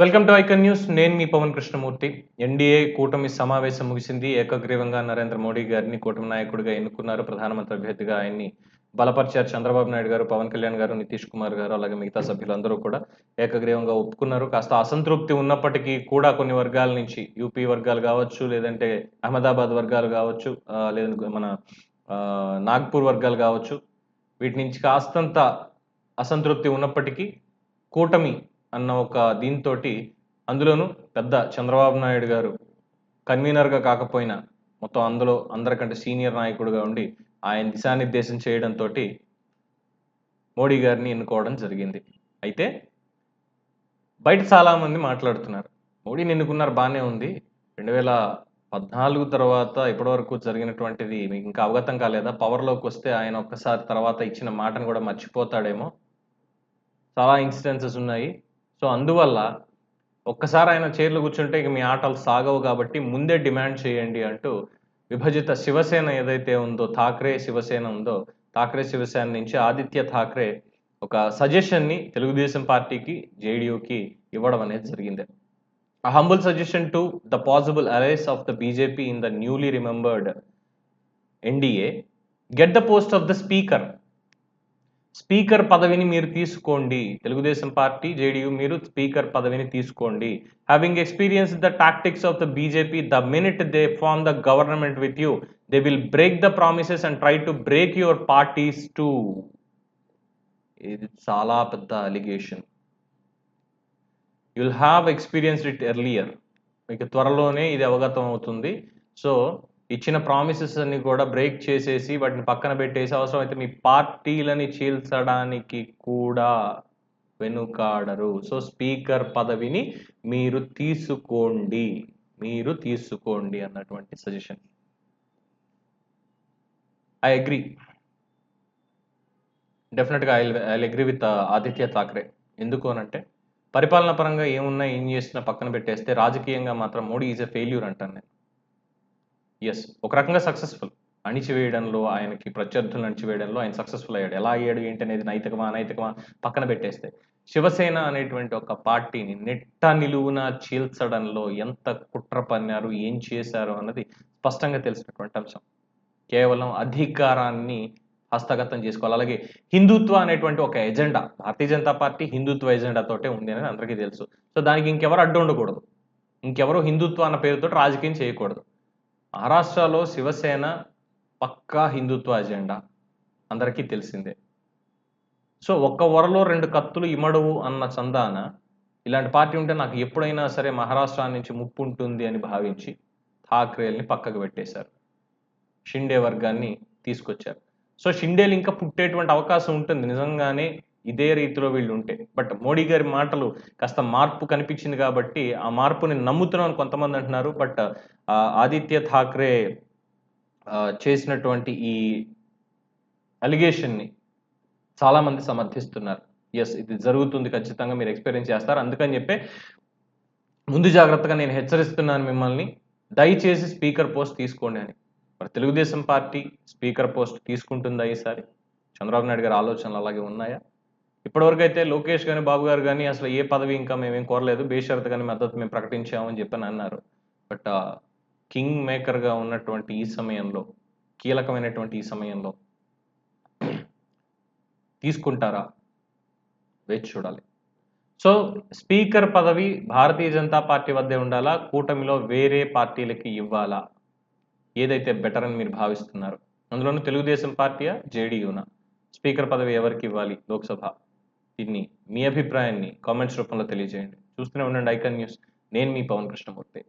Welcome to icon news నేను మీ Pawan Krishnamurthy. NDA కూటమి సమావేశం ముగిసింది. ఏకగ్రీవంగా నరేంద్ర మోడీ గారిని కూటమి నాయకుడిగా ఎన్నుకున్నారు. ప్రధానమంత్రి అభ్యర్థిగా ఆయన్ని బలపరిచారు చంద్రబాబు నాయుడు గారు పవన్ కళ్యాణ్ గారు నితీష్ కుమార్ గారు అలాగే మిగతా సభ్యులందరూ కూడా ఏకగ్రీవంగా ఒప్పుకున్నారు. కాస్త అసంతృప్తి ఉన్నప్పటికీ కూడా కొన్ని వర్గాల నుంచి యూపీ వర్గాలు కావచ్చు లేదంటే అహ్మదాబాద్ వర్గాలు కావచ్చు లేదంటే మన నాగ్పూర్ వర్గాలు కావచ్చు వీటి నుంచి కాస్తంత అసంతృప్తి ఉన్నప్పటికీ కూటమి అన్న ఒక దీంతో అందులోనూ పెద్ద చంద్రబాబు నాయుడు గారు కన్వీనర్గా కాకపోయినా మొత్తం అందులో అందరికంటే సీనియర్ నాయకుడుగా ఉండి ఆయన దిశానిర్దేశం చేయడంతో మోడీ గారిని ఎన్నుకోవడం జరిగింది. అయితే బయట చాలామంది మాట్లాడుతున్నారు. మోడీని ఎన్నుకున్నారు బాగానే ఉంది. రెండు వేల పద్నాలుగు తర్వాత ఇప్పటివరకు జరిగినటువంటిది మీకు ఇంకా అవగతం కాలేదా? పవర్లోకి వస్తే ఆయన ఒక్కసారి తర్వాత ఇచ్చిన మాటను కూడా మర్చిపోతాడేమో. చాలా ఇన్సిడెన్సెస్ ఉన్నాయి. సో అందువల్ల ఒక్కసారి ఆయన చైర్లు కూర్చుంటే ఇక మీ ఆటలు సాగవు కాబట్టి ముందే డిమాండ్ చేయండి అంటూ విభజిత శివసేన ఏదైతే ఉందో థాక్రే శివసేన ఉందో థాక్రే శివసేన నుంచి ఆదిత్య థాక్రే ఒక సజెషన్ని తెలుగుదేశం పార్టీకి జేడీయూకి ఇవ్వడం అనేది జరిగింది A humble suggestion to the possible allies of the BJP in the newly remembered NDA get the post of the speaker. Speaker పదవిని మీరు తీసుకోండి. తెలుగుదేశం పార్టీ జేడీయూ మీరు స్పీకర్ పదవిని తీసుకోండి. Having experience the tactics of the BJP the minute they form the government with you they will break the promises and try to break your parties too ఇది చాలా పెద్ద allegation you'll have experienced it earlier మీకు త్వరలోనే ఇది అవగతం అవుతుంది. So ఇచ్చిన promises అన్ని కూడా బ్రేక్ చేసేసి వాటిని పక్కన పెట్టేసి అవసరం అయితే మీ పార్టీలని చీల్చడానికి కూడా వెనుకాడరు. సో స్పీకర్ పదవిని మీరు తీసుకోండి. మీరు తీసుకోండి అన్నటువంటి సజెషన్ ఐ అగ్రి డెఫినెట్గా I I agree with Aaditya Thackeray ఎందుకు అనంటే పరిపాలన పరంగా ఏమున్నా ఏం చేసినా పక్కన పెట్టేస్తే రాజకీయంగా మాత్రం మోడీ ఈజ్ ఎ ఫెయిల్యూర్ అంటాను నేను. ఎస్ ఒక రకంగా సక్సెస్ఫుల్ అణిచివేయడంలో ఆయనకి ప్రత్యర్థులను అణిచివేయడంలో ఆయన సక్సెస్ఫుల్ అయ్యాడు. ఎలా అయ్యాడు ఏంటి అనేది నైతికమా అనైతికమా పక్కన పెట్టేస్తే. శివసేన అనేటువంటి ఒక పార్టీని నెట్ట నిలువున చీల్చడంలో ఎంత కుట్ర పన్నారు ఏం చేశారు అన్నది స్పష్టంగా తెలిసినటువంటి అంశం. కేవలం అధికారాన్ని హస్తగతం చేసుకోవాలి. అలాగే హిందుత్వ అనేటువంటి ఒక ఎజెండా భారతీయ జనతా పార్టీ హిందుత్వ ఎజెండాతోటే ఉంది అని అందరికీ తెలుసు. సో దానికి ఇంకెవరు అడ్డు ఉండకూడదు. ఇంకెవరు హిందుత్వ అన్న పేరుతో రాజకీయం చేయకూడదు. మహారాష్ట్రలో శివసేన పక్కా హిందుత్వ అజెండా అందరికీ తెలిసిందే. సో ఒక్క వరలో రెండు కత్తులు ఇమడవు అన్న చందాన ఇలాంటి పార్టీ ఉంటే నాకు ఎప్పుడైనా సరే మహారాష్ట్ర నుంచి ముప్పు ఉంటుంది అని భావించి ఠాక్రేల్ని పక్కకు పెట్టేశారు. షిండే వర్గాన్ని తీసుకొచ్చారు. సో షిండేలు ఇంకా పుట్టేటువంటి అవకాశం ఉంటుంది. నిజంగానే ఇదే రీతిలో వీళ్ళు ఉంటే. బట్ మోడీ గారి మాటలు కాస్త మార్పు కనిపించింది కాబట్టి ఆ మార్పుని నమ్ముతున్నాను కొంతమంది అంటున్నారు. బట్ ఆదిత్య ఠాక్రే చేసినటువంటి ఈ అలిగేషన్ని చాలామంది సమర్థిస్తున్నారు. ఎస్ ఇది జరుగుతుంది ఖచ్చితంగా మీరు ఎక్స్పీరియన్స్ చేస్తారు. అందుకని చెప్పి ముందు జాగ్రత్తగా నేను హెచ్చరిస్తున్నాను మిమ్మల్ని. దయచేసి స్పీకర్ పోస్ట్ తీసుకోండి అని. మరి తెలుగుదేశం పార్టీ స్పీకర్ పోస్ట్ తీసుకుంటుందా ఈసారి? చంద్రబాబు నాయుడు గారి ఆలోచనలు అలాగే ఉన్నాయా? ఇప్పటివరకు అయితే లోకేష్ కానీ బాబు గారు కానీ అసలు ఏ పదవి ఇంకా మేమేం కోరలేదు. బేషరత్ కానీ మద్దతు మేము ప్రకటించామని చెప్పని అన్నారు. బట్ కింగ్ మేకర్గా ఉన్నటువంటి ఈ సమయంలో కీలకమైనటువంటి ఈ సమయంలో తీసుకుంటారా? వేచి చూడాలి. సో స్పీకర్ పదవి భారతీయ జనతా పార్టీ వద్దే ఉండాలా? కూటమిలో వేరే పార్టీలకి ఇవ్వాలా? ఏదైతే బెటర్ అని మీరు భావిస్తున్నారు? అందులోనూ తెలుగుదేశం పార్టీయా? జేడీయూనా? స్పీకర్ పదవి ఎవరికి ఇవ్వాలి? లోక్సభ. దీన్ని మీ అభిప్రాయాన్ని కామెంట్స్ రూపంలో తెలియజేయండి. చూస్తూనే ఉండండి ఐకాన్ న్యూస్. నేను మీ పవన్ కృష్ణమూర్తి.